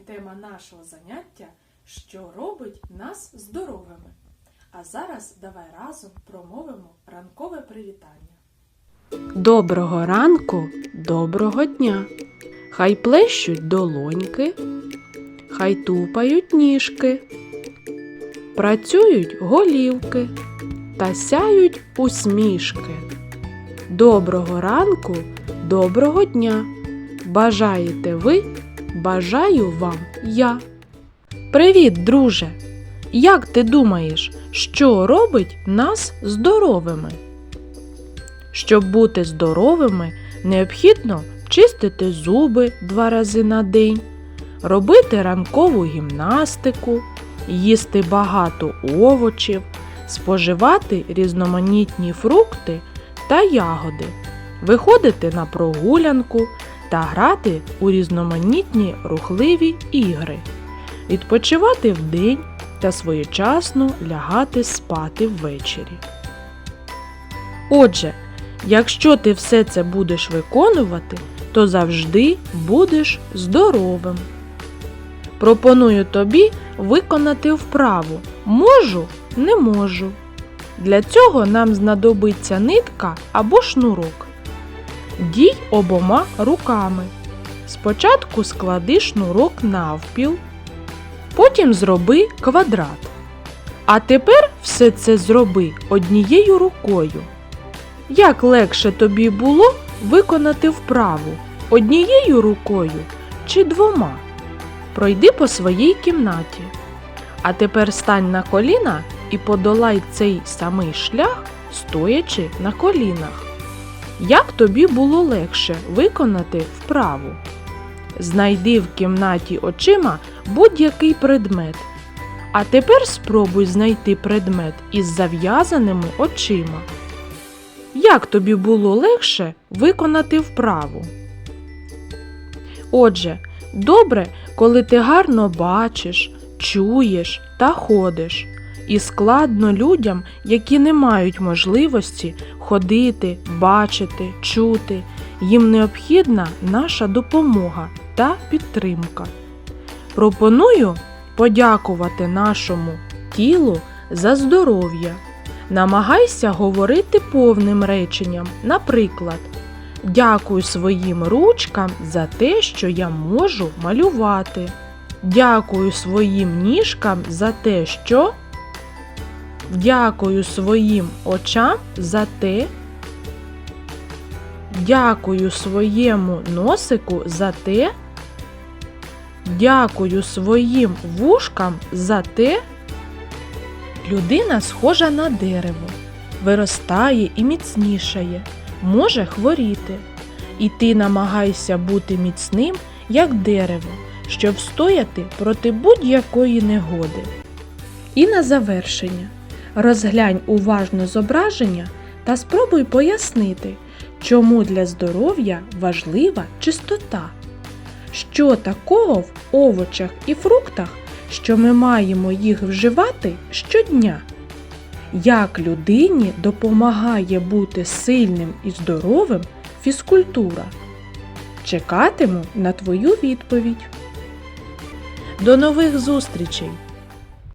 тема нашого заняття що робить нас здоровими. А зараз давай разом промовимо ранкове привітання. Доброго ранку, доброго дня. Хай плещуть долоньки, хай тупають ніжки, працюють голівки та сяють усмішки. Доброго ранку, доброго дня. Бажаєте ви, бажаю вам я. Привіт, друже! Як ти думаєш, що робить нас здоровими? Щоб бути здоровими, необхідно чистити зуби два рази на день, робити ранкову гімнастику, їсти багато овочів, споживати різноманітні фрукти та ягоди, виходити на прогулянку та грати у різноманітні рухливі ігри, відпочивати вдень та своєчасно лягати спати ввечері. Отже, Якщо ти все це будеш виконувати, то завжди будеш здоровим. Пропоную тобі виконати вправу можу, не можу. Для цього нам знадобиться нитка або шнурок. Дій обома руками. Спочатку склади шнурок навпіл, потім зроби квадрат. А тепер все це зроби однією рукою. Як легше тобі було виконати вправу однією рукою чи двома? Пройди по своїй кімнаті. А тепер стань на коліна і подолай цей самий шлях, стоячи на колінах. Як тобі було легше виконати вправу? Знайди в кімнаті очима будь-який предмет. А тепер спробуй знайти предмет із зав'язаними очима. Як тобі було легше виконати вправу? Отже, добре, коли ти гарно бачиш, чуєш та ходиш. І складно людям, які не мають можливості ходити, бачити, чути. Їм необхідна наша допомога та підтримка. Пропоную подякувати нашому тілу за здоров'я. Намагайся говорити повним реченням. Наприклад, дякую своїм ручкам за те, що я можу малювати. Дякую своїм ніжкам за те, що. Дякую своїм очам за те. Дякую своєму носику за те. Дякую своїм вушкам за те. Людина схожа на дерево, виростає і міцнішає, може хворіти. І ти намагайся бути міцним, як дерево, щоб стояти проти будь-якої негоди. І на завершення розглянь уважно зображення та спробуй пояснити, чому для здоров'я важлива чистота. Що такого в овочах і фруктах що ми маємо їх вживати щодня. Як людині допомагає бути сильним і здоровим фізкультура? Чекатиму на твою відповідь. До нових зустрічей!